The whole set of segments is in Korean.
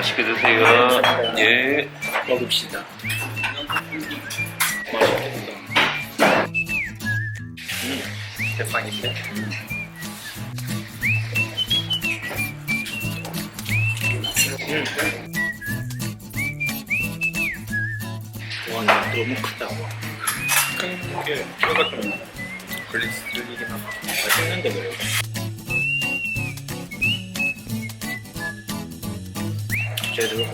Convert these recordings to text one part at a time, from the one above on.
맛있게 드세요. 예. 먹읍시다. 음, 대빵인데. 와, 이거 너무 크다. 큰 게 뼈가 좀 걸리긴 하고. 맛있는데 왜? 제대로.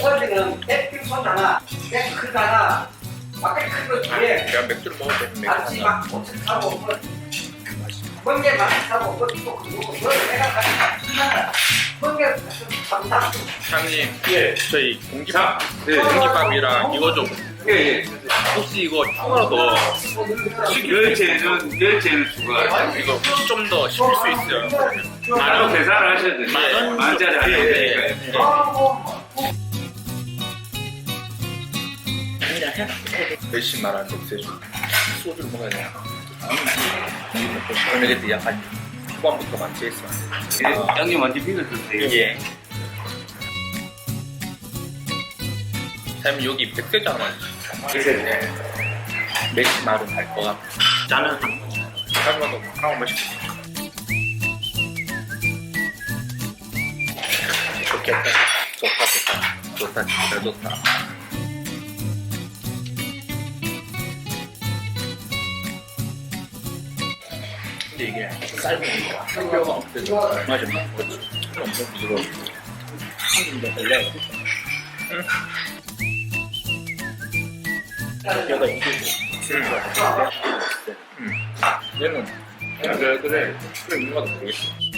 어디는 백필 쏘잖아. 백 크다가 막백 큰거 뒤에 제가 맥주를 먹을 때는 같이 막 엄청 사고 번개 그거 내가 번개 감당 사장님, 예, 저희 공기밥, 네, 공기밥이랑 이거 좀, 예, 예. 혹시 이거 추가로 더, 열체는 열체는 추가. 이거 혹시 좀더 시킬 수 있어요? 만원 계산을 하셔야 돼요. 만 원? 만짜리 하셔야 예, 예, 되니까. 해. 몇십 말하는 독세주. 소주를 먹어야 돼. 싶으면 이랬더니 약간 후반부터 만취했어. 예, 양념 완전 비벼 드세요. 예. 사장님 여기 백세주 하나만 주세요. 네. 몇십 말은 갈것 같아. 나는 한 하루마다 한 번씩. 좋겠다. 좋다, 좋다. 좋다, 진짜 좋다. 근데 이게 삶으니까 뼈가 없어져. 맞아. 그렇지. 엄청 부드러워. 한국인데 걸려요. 뼈가 이기고. 음. 얘는 그래 그래 그래 뭔가 모르겠어.